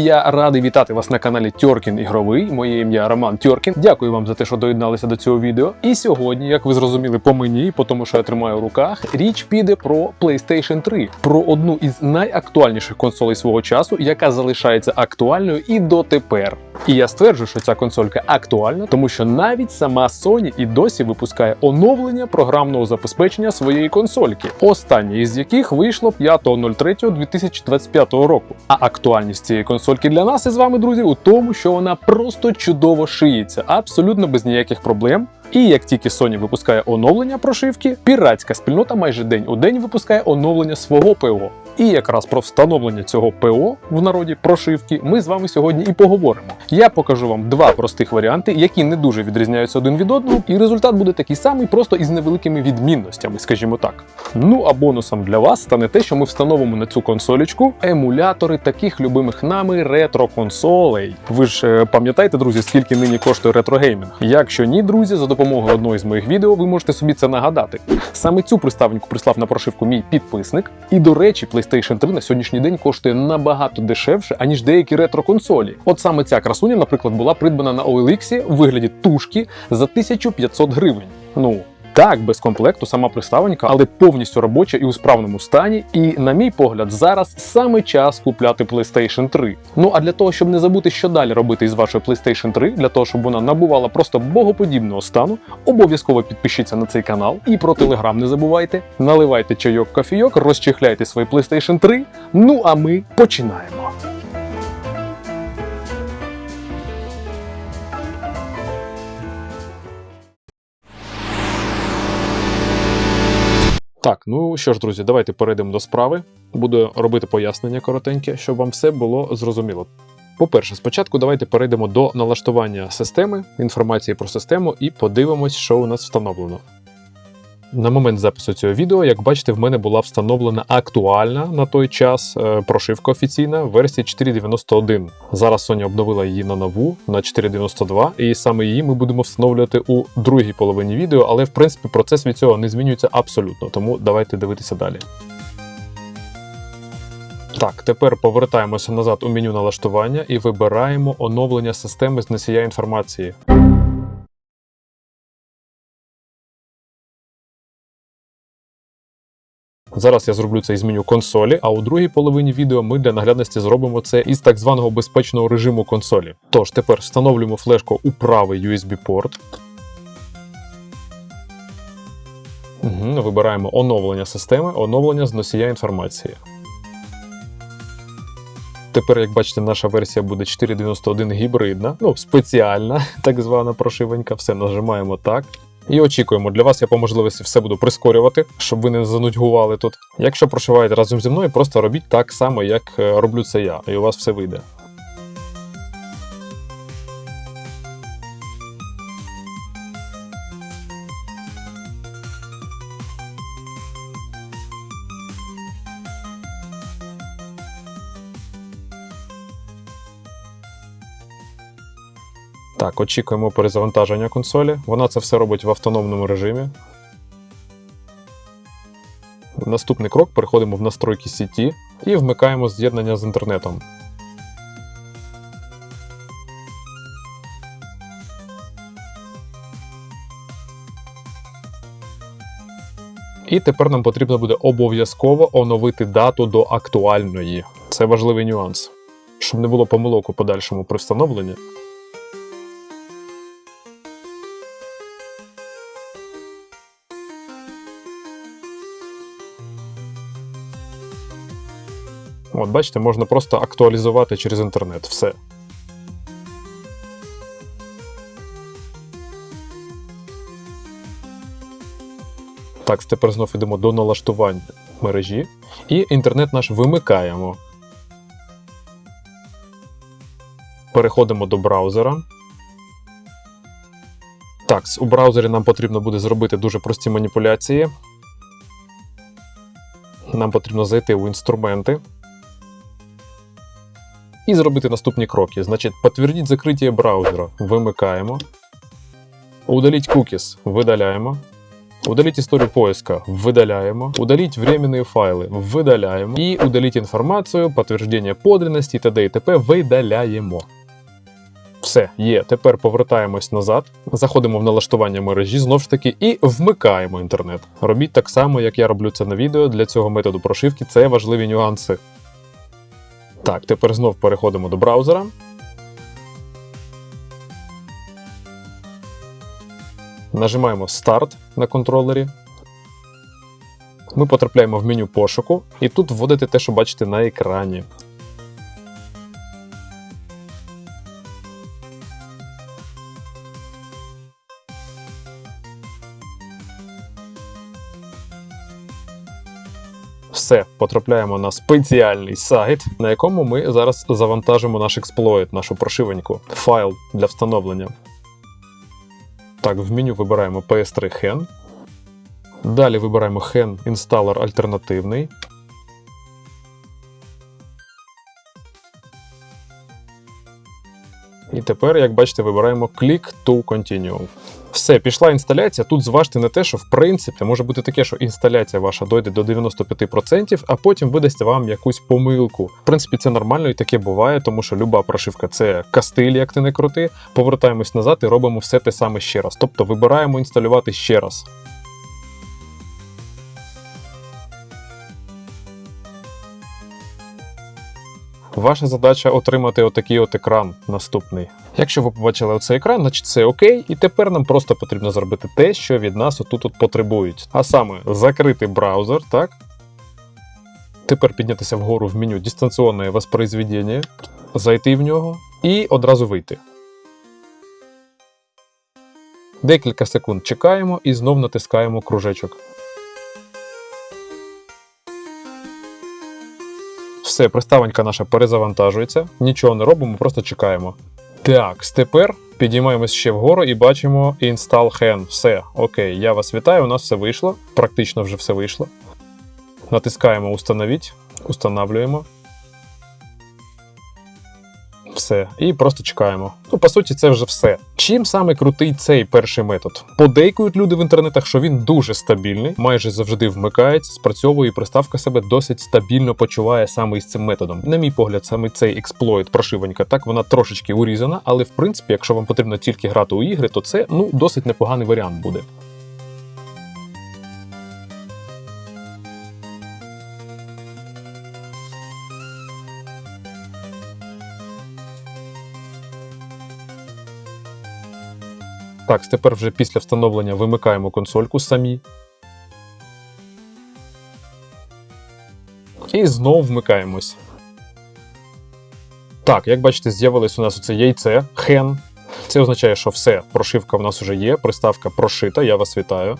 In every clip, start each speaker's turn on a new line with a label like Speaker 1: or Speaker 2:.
Speaker 1: я радий вітати вас на каналі Тьоркін Ігровий. Моє ім'я Роман Тьоркін. Дякую вам за те, що доєдналися до цього відео. І сьогодні, як ви зрозуміли по мені, по тому, що я тримаю в руках, річ піде про PlayStation 3, про одну із найактуальніших консолей свого часу, яка залишається актуальною і дотепер. І я стверджую, що ця консолька актуальна, тому що навіть сама Sony і досі випускає оновлення програмного забезпечення своєї консольки, останнє із яких вийшло 5.03.2025 року. А актуальність цієї консольки для нас із вами, друзі, у тому, що вона просто чудово шиється, абсолютно без ніяких проблем. І як тільки Sony випускає оновлення прошивки, піратська спільнота майже день у день випускає оновлення свого ПО. І якраз про встановлення цього ПО в народі прошивки ми з вами сьогодні і поговоримо. Я покажу вам два простих варіанти, які не дуже відрізняються один від одного, і результат буде такий самий, просто із невеликими відмінностями, скажімо так. Ну а бонусом для вас стане те, що ми встановимо на цю консолечку емулятори таких любимих нами ретро-консолей. Ви ж е, пам'ятаєте, друзі, скільки нині коштує ретрогеймінг? Якщо ні, друзі, за допомогою одного із моїх відео ви можете собі це нагадати. Саме цю приставнику прислав на прошивку мій підписник. І до речі, PlayStation 3 на сьогоднішній день коштує набагато дешевше, аніж деякі ретро-консолі. От саме ця красуня, наприклад, була придбана на OLX у вигляді тушки за 1500 гривень. Ну. Так, без комплекту сама приставонька, але повністю робоча і у справному стані. І, на мій погляд, зараз саме час купляти PlayStation 3. Ну а для того, щоб не забути, що далі робити із вашою PlayStation 3, для того, щоб вона набувала просто богоподібного стану, обов'язково підпишіться на цей канал і про Telegram не забувайте. Наливайте чайок кофійок, розчехляйте свої PlayStation 3. Ну а ми починаємо. Так, ну що ж, друзі, давайте перейдемо до справи. Буду робити пояснення коротеньке, щоб вам все було зрозуміло. По-перше, спочатку давайте перейдемо до налаштування системи, інформації про систему і подивимось, що у нас встановлено. На момент запису цього відео, як бачите, в мене була встановлена актуальна на той час е, прошивка офіційна версії 4.91. Зараз Sony обновила її на нову на 4.92, і саме її ми будемо встановлювати у другій половині відео, але в принципі процес від цього не змінюється абсолютно, тому давайте дивитися далі. Так, тепер повертаємося назад у меню налаштування і вибираємо оновлення системи з носія інформації. Зараз я зроблю це із меню консолі, а у другій половині відео ми для наглядності зробимо це із так званого безпечного режиму консолі. Тож тепер встановлюємо флешку у правий USB-порт. Угу, вибираємо оновлення системи, оновлення з носія інформації. Тепер, як бачите, наша версія буде 4.91 гібридна, ну, спеціальна, так звана прошивенька. Все нажимаємо так. І очікуємо. Для вас я по можливості все буду прискорювати, щоб ви не занудьгували тут. Якщо прошиваєте разом зі мною, просто робіть так само, як е, роблю це я, і у вас все вийде. Так, очікуємо перезавантаження консолі. Вона це все робить в автономному режимі. Наступний крок переходимо в настройки сіті і вмикаємо з'єднання з інтернетом. І тепер нам потрібно буде обов'язково оновити дату до актуальної. Це важливий нюанс. Щоб не було помилок у подальшому при встановленні. От, бачите, можна просто актуалізувати через інтернет. Все. Так, тепер знов йдемо до налаштування мережі. І інтернет наш вимикаємо. Переходимо до браузера. Так, у браузері нам потрібно буде зробити дуже прості маніпуляції. Нам потрібно зайти у інструменти і зробити наступні кроки. Значить, підтвердіть закриття браузера. Вимикаємо. Удаліть cookies. Видаляємо. Удаліть історію поиска видаляємо, удаліть временні файли видаляємо і удаліть інформацію, підтвердження подлинності т.д. і т.п. видаляємо. Все, є. Тепер повертаємось назад, заходимо в налаштування мережі знову ж таки і вмикаємо інтернет. Робіть так само, як я роблю це на відео. Для цього методу прошивки це важливі нюанси. Так, тепер знов переходимо до браузера. Нажимаємо Старт на контролері. Ми потрапляємо в меню пошуку, і тут вводите те, що бачите на екрані. Все, потрапляємо на спеціальний сайт, на якому ми зараз завантажимо наш експлойт, нашу прошивоньку, файл для встановлення. Так, в меню вибираємо PS3 Hen. Далі вибираємо Hen інсталер альтернативний. І тепер, як бачите, вибираємо Click to Continue. Все, пішла інсталяція. Тут зважте на те, що в принципі може бути таке, що інсталяція ваша дойде до 95%, а потім видасть вам якусь помилку. В принципі, це нормально і таке буває, тому що люба прошивка це кастиль, як ти не крути. Повертаємось назад і робимо все те саме ще раз. Тобто вибираємо інсталювати ще раз. Ваша задача отримати отакий от екран наступний. Якщо ви побачили оцей екран, значить це окей, і тепер нам просто потрібно зробити те, що від нас отут от потребують. А саме закрити браузер, так? Тепер піднятися вгору в меню дистанційне воспроизведення, зайти в нього і одразу вийти. Декілька секунд чекаємо і знов натискаємо кружечок. Все, приставонька наша перезавантажується, нічого не робимо, просто чекаємо. Так, тепер підіймаємось ще вгору і бачимо Install Hen. Все, окей, я вас вітаю, у нас все вийшло. Практично вже все вийшло. Натискаємо Установіть, устанавлюємо. Все, і просто чекаємо. Ну, по суті, це вже все. Чим саме крутий цей перший метод? Подейкують люди в інтернетах, що він дуже стабільний, майже завжди вмикається, спрацьовує і приставка себе досить стабільно почуває саме із цим методом. На мій погляд, саме цей експлойт прошиванька, так вона трошечки урізана, але в принципі, якщо вам потрібно тільки грати у ігри, то це ну досить непоганий варіант буде. Так, тепер вже після встановлення вимикаємо консольку самі. І знову вмикаємось. Так, як бачите, з'явилось у нас оце яйце, хен. Це означає, що все, прошивка в нас вже є, приставка прошита, я вас вітаю.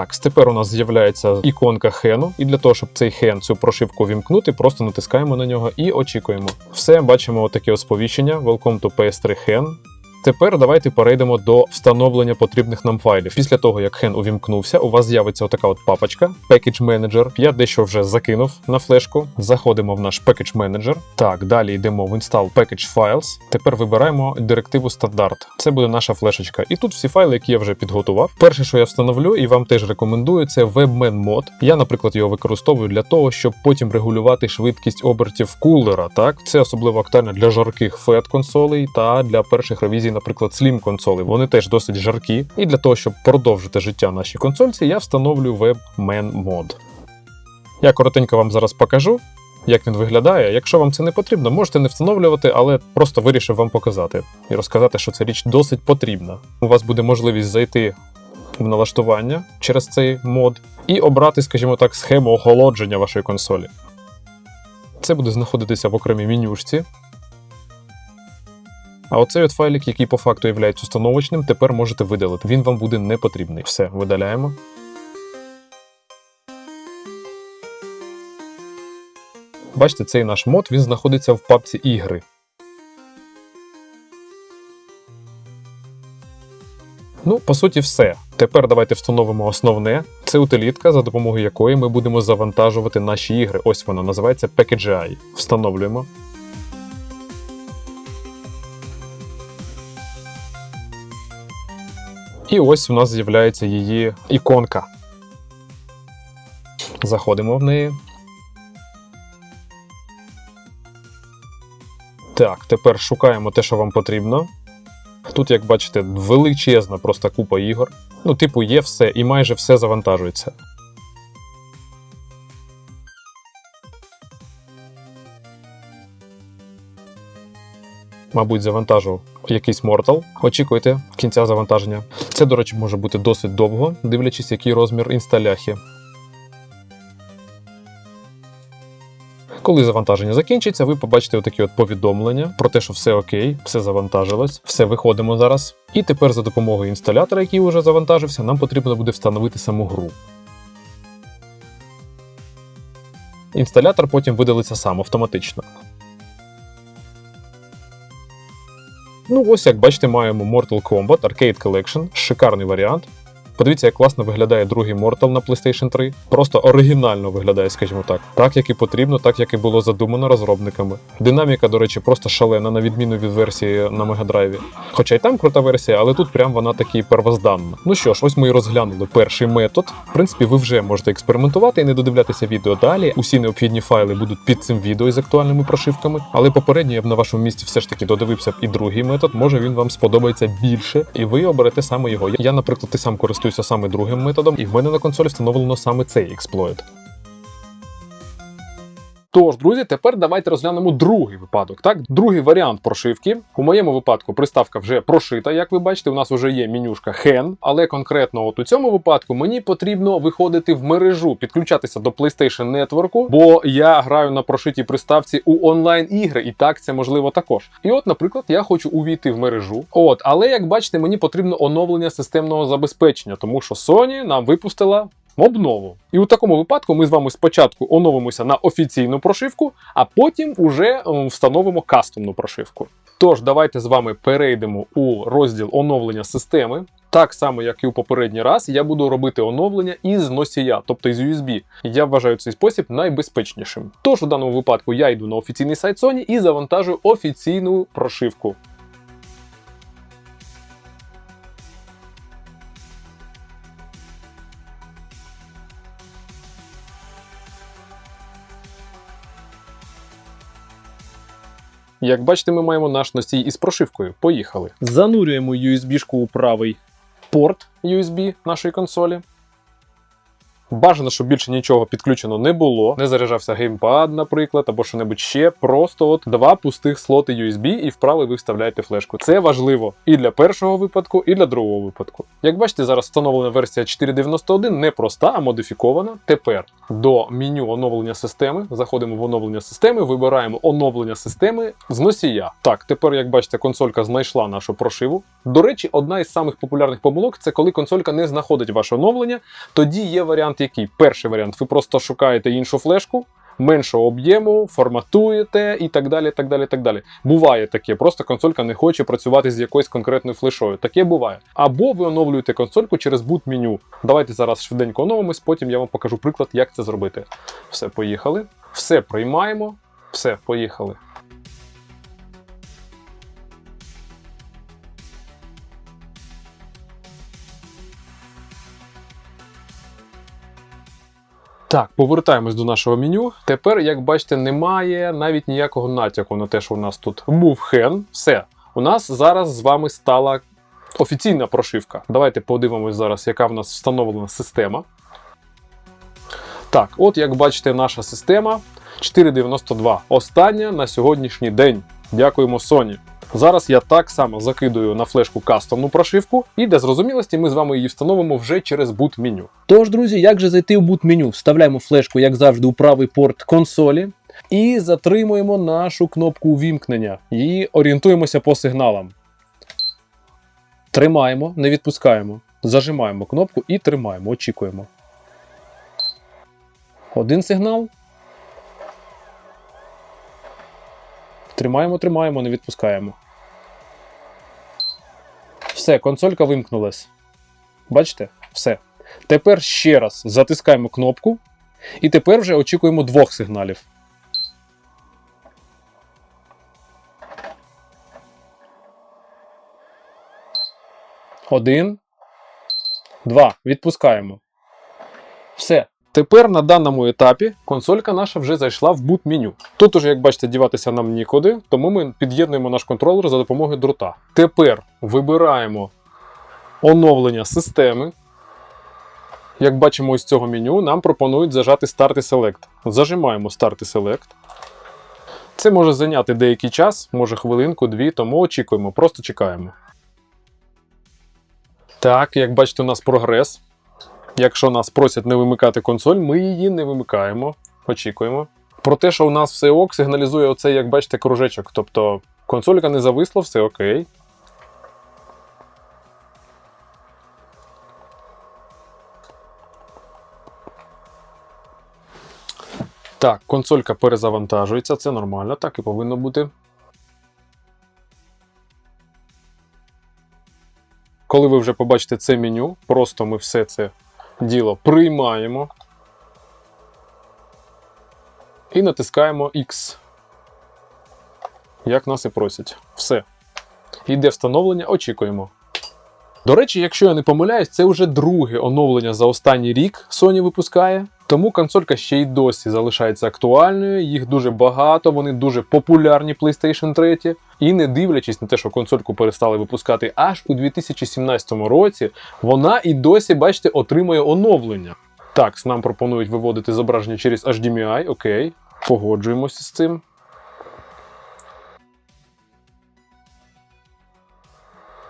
Speaker 1: Так, тепер у нас з'являється іконка хену, і для того, щоб цей хен, цю прошивку вімкнути, просто натискаємо на нього і очікуємо. Все, бачимо отаке сповіщення. Welcome to PS3 Hen. Тепер давайте перейдемо до встановлення потрібних нам файлів. Після того, як хен увімкнувся, у вас з'явиться отака от папочка Package Manager. Я дещо вже закинув на флешку. Заходимо в наш Package Manager. Так, далі йдемо в Install Package Files. Тепер вибираємо директиву стандарт. Це буде наша флешечка. І тут всі файли, які я вже підготував. Перше, що я встановлю, і вам теж рекомендую, це WebMan Mod. Я, наприклад, його використовую для того, щоб потім регулювати швидкість обертів кулера. Так, це особливо актуально для жарких FAT консолей та для перших ревізій наприклад, Slim консоли, вони теж досить жаркі. І для того, щоб продовжити життя нашій консольці, я встановлю WebMan Mod. Я коротенько вам зараз покажу, як він виглядає. Якщо вам це не потрібно, можете не встановлювати, але просто вирішив вам показати і розказати, що ця річ досить потрібна. У вас буде можливість зайти в налаштування через цей мод і обрати, скажімо так, схему охолодження вашої консолі. Це буде знаходитися в окремій менюшці. А оцей от файлик, який по факту є установочним, тепер можете видалити. Він вам буде не потрібний. Все, видаляємо. Бачите, цей наш мод він знаходиться в папці ігри. Ну, по суті, все. Тепер давайте встановимо основне. Це утилітка, за допомогою якої ми будемо завантажувати наші ігри. Ось вона називається Package.ai. Встановлюємо. І ось у нас з'являється її іконка. Заходимо в неї. Так, тепер шукаємо те, що вам потрібно. Тут, як бачите, величезна просто купа ігор. Ну, типу, є все, і майже все завантажується. Мабуть, завантажив якийсь Mortal. Очікуйте кінця завантаження. Це, до речі, може бути досить довго, дивлячись, який розмір інсталяхи. Коли завантаження закінчиться, ви побачите отакі от повідомлення про те, що все окей, все завантажилось, все виходимо зараз. І тепер за допомогою інсталятора, який вже завантажився, нам потрібно буде встановити саму гру. Інсталятор потім видалиться сам автоматично. Ну, ось як бачите, маємо Mortal Kombat Arcade Collection, шикарний варіант. Подивіться, як класно виглядає другий Mortal на PlayStation 3. Просто оригінально виглядає, скажімо так. Так, як і потрібно, так як і було задумано розробниками. Динаміка, до речі, просто шалена, на відміну від версії на Мегадрайві. Хоча й там крута версія, але тут прям вона таки первозданна. Ну що ж, ось ми і розглянули перший метод. В принципі, ви вже можете експериментувати і не додивлятися відео далі. Усі необхідні файли будуть під цим відео із актуальними прошивками. Але попередньо я б на вашому місці все ж таки додивився б і другий метод. Може він вам сподобається більше, і ви оберете саме його. Я, наприклад, і сам користуюся саме другим методом, і в мене на консолі встановлено саме цей експлойт. Тож, друзі, тепер давайте розглянемо другий випадок. Так, другий варіант прошивки. У моєму випадку приставка вже прошита, як ви бачите, у нас вже є менюшка Hen, але конкретно от у цьому випадку мені потрібно виходити в мережу, підключатися до PlayStation Network, бо я граю на прошитій приставці у онлайн-ігри, і так це можливо також. І от, наприклад, я хочу увійти в мережу. От, але як бачите, мені потрібно оновлення системного забезпечення, тому що Sony нам випустила обнову. І у такому випадку ми з вами спочатку оновимося на офіційну прошивку, а потім уже ем, встановимо кастомну прошивку. Тож, давайте з вами перейдемо у розділ оновлення системи. Так само, як і у попередній раз, я буду робити оновлення із носія, тобто із USB. Я вважаю цей спосіб найбезпечнішим. Тож у даному випадку я йду на офіційний сайт Sony і завантажую офіційну прошивку. Як бачите, ми маємо наш носій із прошивкою. Поїхали. Занурюємо USB-шку у правий порт USB нашої консолі. Бажано, щоб більше нічого підключено не було. Не заряджався геймпад, наприклад, або що-небудь ще. Просто от два пустих слоти USB і вправо ви вставляєте флешку. Це важливо і для першого випадку, і для другого випадку. Як бачите, зараз встановлена версія 4.91 не проста, а модифікована. Тепер до меню оновлення системи. Заходимо в оновлення системи, вибираємо оновлення системи з носія. Так, тепер, як бачите, консолька знайшла нашу прошиву. До речі, одна із самих популярних помилок це коли консолька не знаходить ваше оновлення. Тоді є варіант, який перший варіант, ви просто шукаєте іншу флешку. Меншого об'єму, форматуєте і так далі. так далі, так далі. Буває таке, просто консолька не хоче працювати з якоюсь конкретною флешою. Таке буває. Або ви оновлюєте консольку через boot меню. Давайте зараз швиденько оновимось, потім я вам покажу приклад, як це зробити. Все, поїхали. Все приймаємо. Все, поїхали. Так, повертаємось до нашого меню. Тепер, як бачите, немає навіть ніякого натяку на те, що у нас тут був хен. Все. У нас зараз з вами стала офіційна прошивка. Давайте подивимось зараз, яка в нас встановлена система. Так, от як бачите, наша система 4.92. Остання на сьогоднішній день. Дякуємо Sony. Зараз я так само закидую на флешку кастомну прошивку, і для зрозумілості ми з вами її встановимо вже через boot меню.
Speaker 2: Тож, друзі, як же зайти в boot меню? Вставляємо флешку, як завжди, у правий порт консолі.
Speaker 1: І затримуємо нашу кнопку увімкнення і орієнтуємося по сигналам. Тримаємо, не відпускаємо. Зажимаємо кнопку і тримаємо, очікуємо. Один сигнал. Тримаємо, тримаємо, не відпускаємо. Все, консолька вимкнулась. Бачите? Все. Тепер ще раз затискаємо кнопку. І тепер вже очікуємо двох сигналів. Один. Два. Відпускаємо.
Speaker 2: Все.
Speaker 1: Тепер на даному етапі консолька наша вже зайшла в boot меню. Тут уже, як бачите, діватися нам нікуди, тому ми під'єднуємо наш контролер за допомогою дрота. Тепер вибираємо оновлення системи. Як бачимо із цього меню, нам пропонують зажати Start і Select. Зажимаємо Start і Select. Це може зайняти деякий час, може хвилинку, дві, тому очікуємо, просто чекаємо. Так, як бачите, у нас прогрес. Якщо нас просять не вимикати консоль, ми її не вимикаємо. Очікуємо. Про те, що у нас все ок, сигналізує оцей, як бачите, кружечок. Тобто консолька не зависла, все окей. Так, консолька перезавантажується, це нормально, так і повинно бути. Коли ви вже побачите це меню, просто ми все це діло приймаємо і натискаємо X. Як нас і просять. Все. Йде встановлення, очікуємо. До речі, якщо я не помиляюсь, це вже друге оновлення за останній рік Sony випускає. Тому консолька ще й досі залишається актуальною, їх дуже багато, вони дуже популярні PlayStation 3. І не дивлячись на те, що консольку перестали випускати аж у 2017 році, вона і досі, бачите, отримує оновлення. Так, нам пропонують виводити зображення через HDMI, окей, погоджуємося з цим.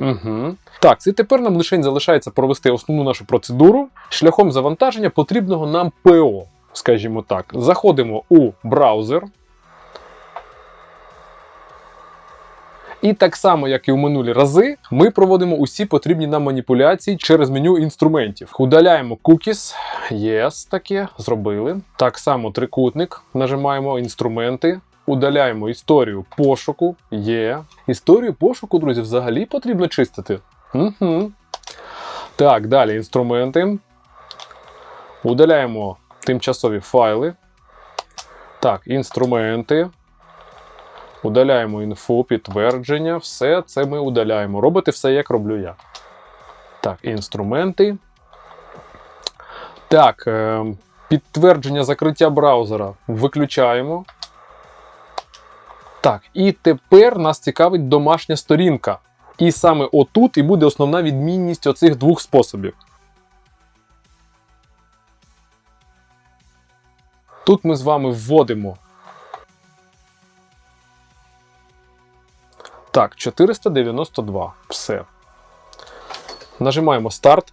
Speaker 1: Угу. Так, і тепер нам лише залишається провести основну нашу процедуру шляхом завантаження потрібного нам ПО, скажімо так. Заходимо у браузер. І так само, як і в минулі рази, ми проводимо усі потрібні нам маніпуляції через меню інструментів. Удаляємо cookies. Yes, таке, зробили. Так само трикутник. Нажимаємо інструменти. Удаляємо історію пошуку. Є. Історію пошуку, друзі, взагалі потрібно чистити. Угу. Так, далі інструменти. Удаляємо тимчасові файли. Так, інструменти. Удаляємо інфу, підтвердження. Все це ми удаляємо. Робите все, як роблю я. Так, інструменти. Так, е, підтвердження закриття браузера виключаємо. Так, і тепер нас цікавить домашня сторінка. І саме отут і буде основна відмінність оцих двох способів. Тут ми з вами вводимо. Так, 492. Все. Нажимаємо старт.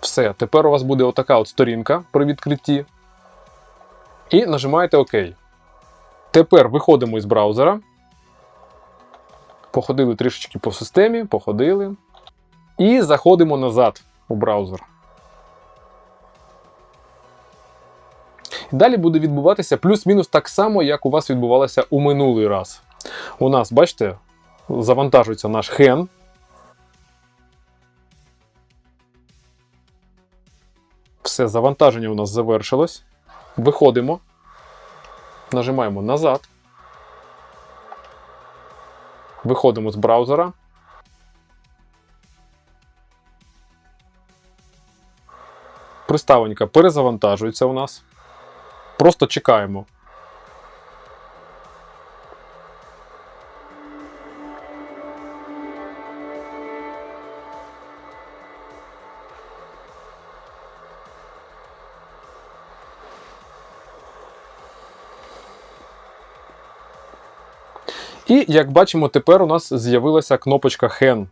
Speaker 1: Все. Тепер у вас буде отака от сторінка при відкритті. І нажимаєте ОК. Тепер виходимо із браузера. Походили трішечки по системі, походили. І заходимо назад у браузер. Далі буде відбуватися плюс-мінус так само, як у вас відбувалося у минулий раз. У нас, бачите, завантажується наш хен. Все, завантаження у нас завершилось. Виходимо. Нажимаємо назад. Виходимо з браузера. Приставонька перезавантажується у нас. Просто чекаємо. І як бачимо, тепер у нас з'явилася кнопочка Hen.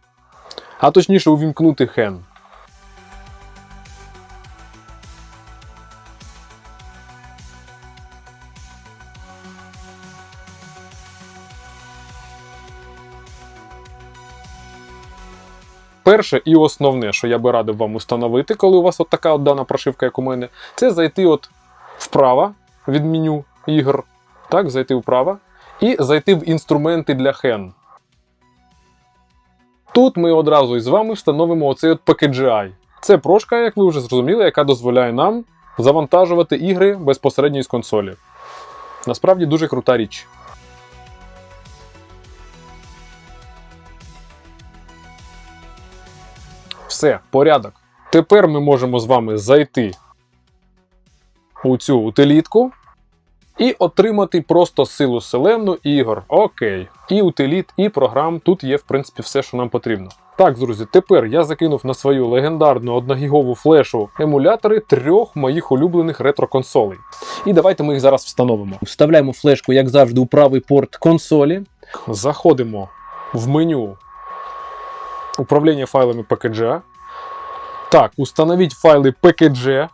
Speaker 1: А точніше, увімкнути Hen. Перше і основне, що я би радив вам установити, коли у вас от така от дана прошивка, як у мене, це зайти от вправо від меню ігор. Так, зайти вправо і зайти в інструменти для Hen. Тут ми одразу із вами встановимо оцей от PKGI. Це прошка, як ви вже зрозуміли, яка дозволяє нам завантажувати ігри безпосередньо із консолі. Насправді дуже крута річ. Все, порядок. Тепер ми можемо з вами зайти у цю утилітку і отримати просто силу селену ігор. Окей. І утиліт, і програм. Тут є, в принципі, все, що нам потрібно. Так, друзі, тепер я закинув на свою легендарну одногігову флешу емулятори трьох моїх улюблених ретро-консолей. І давайте ми їх зараз встановимо.
Speaker 2: Вставляємо флешку, як завжди, у правий порт консолі.
Speaker 1: Заходимо в меню управління файлами PKG. Так, установіть файли PKG.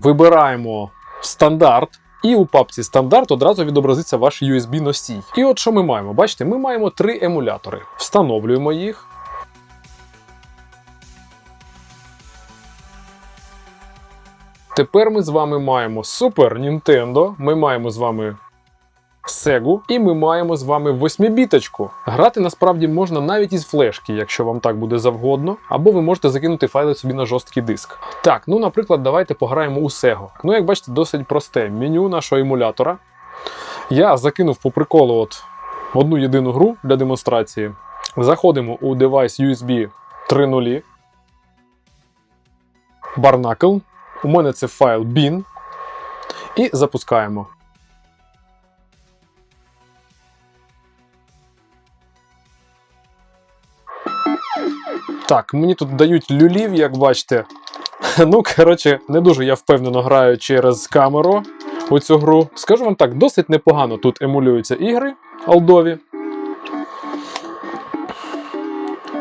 Speaker 1: Вибираємо стандарт. І у папці стандарт одразу відобразиться ваш USB носій. І от що ми маємо? Бачите, ми маємо три емулятори. Встановлюємо їх. Тепер ми з вами маємо Super Nintendo, ми маємо з вами Сегу, і ми маємо з вами восьмібіточку. Грати насправді можна навіть із флешки, якщо вам так буде завгодно, або ви можете закинути файли собі на жорсткий диск. Так, ну наприклад, давайте пограємо у Sego. Ну, як бачите, досить просте меню нашого емулятора. Я закинув по приколу от одну єдину гру для демонстрації. Заходимо у девайс USB 3.0. Barnacle. У мене це файл bin. І запускаємо. Так, мені тут дають люлів, як бачите. Ну, коротше, не дуже я впевнено граю через камеру у цю гру. Скажу вам так, досить непогано тут емулюються ігри алдові.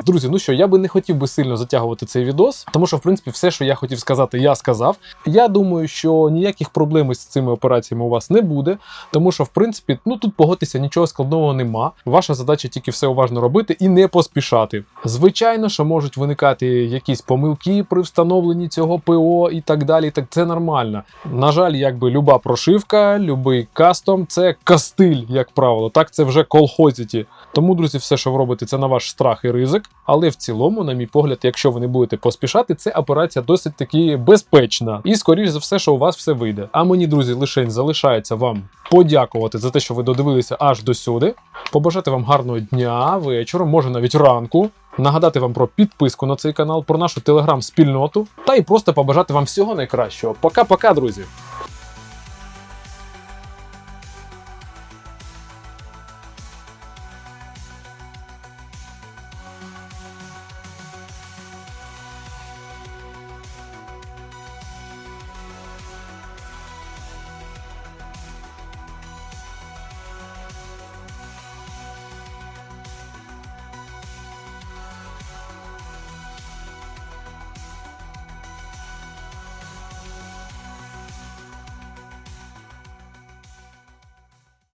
Speaker 1: Друзі, ну що, я би не хотів би сильно затягувати цей відос, тому що, в принципі, все, що я хотів сказати, я сказав. Я думаю, що ніяких проблем з цими операціями у вас не буде, тому що, в принципі, ну тут погодьтеся, нічого складного нема. Ваша задача тільки все уважно робити і не поспішати. Звичайно, що можуть виникати якісь помилки при встановленні цього ПО і так далі. Так це нормально. На жаль, якби люба прошивка, любий кастом це кастиль, як правило. Так це вже колхозіті. Тому, друзі, все, що ви робите, це на ваш страх і ризик. Але в цілому, на мій погляд, якщо ви не будете поспішати, це операція досить таки безпечна. І скоріш за все, що у вас все вийде. А мені, друзі, лишень залишається вам подякувати за те, що ви додивилися аж до сюди. Побажати вам гарного дня, вечора, може навіть ранку. Нагадати вам про підписку на цей канал, про нашу телеграм-спільноту та і просто побажати вам всього найкращого. Пока-пока, друзі!